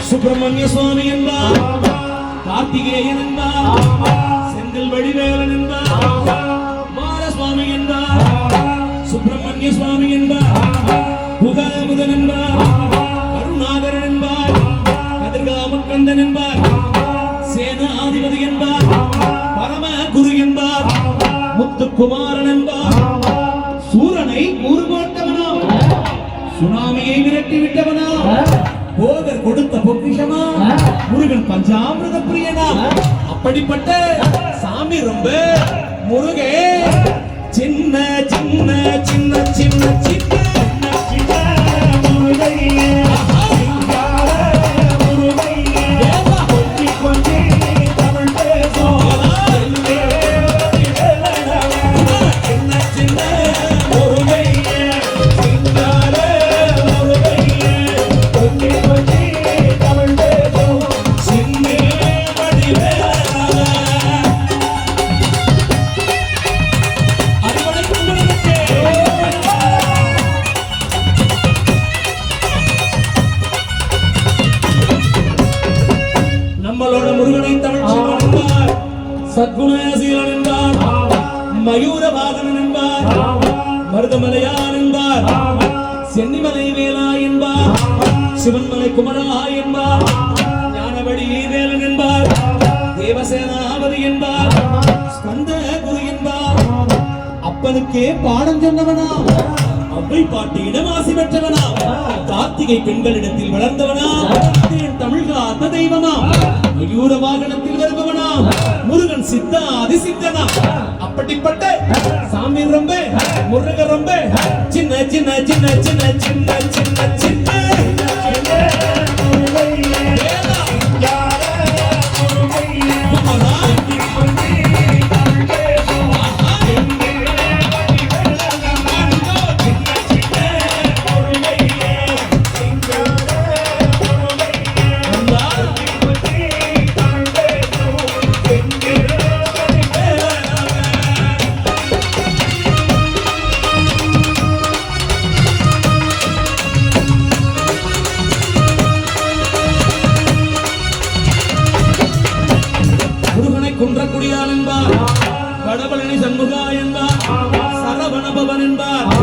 சுப்பிரமணிய சுவாமி என்பார். கார்த்திகேயன் என்பார். செந்தில் வடிவேலன் என்பார். மாரசுவாமி என்பார். சுப்பிரமணிய சுவாமி என்பார். கதிர்காமக்கந்தன் என்பார். சேனாதிபதி என்பார். பரம குரு என்பார். முத்துக்குமாரன் என்பார். சூரனை உருவாட்டவனா சுனாமியை விரட்டி விட்டவனா? போகர் கொடுத்த பொக்கிஷமா? முருகன் பஞ்சாமிரத பிரியனா? அப்படிப்பட்ட சாமி ரொம்ப முருகே. சின்ன சின்ன சத்குணசீலன் என்பார் மயூரவாகனன் என்பார் மருதமலையான் என்பார் சென்னிமலை வேலா என்பார் சிவன்மலை குமரா என்பார் ஞானவடி வேலன் என்பார் தேவசேனாபதி என்பார் ஸ்கந்த குரு என்பார் அப்பனுக்கே பாடம் சொன்னவனா அவ்வை பாட்டியிடம் ஆசி பெற்றவனா கார்த்திகை பெண்களிடத்தில் வளர்ந்தவனா தமிழ்காத்த தமிழ் தெய்வமா மயூர வாகனத்தில் வருபவனா முருகன் சித்தா அதிசித்தனா. அப்படிப்பட்ட சாமி ரொம்ப முருகன் ரொம்ப. சின்ன சின்ன சின்ன சின்ன சின்ன சின்ன சின்ன. கொடியான் என்பார். கடவுளனை சண்முகா என்பார். சரவணபவன் என்பார்.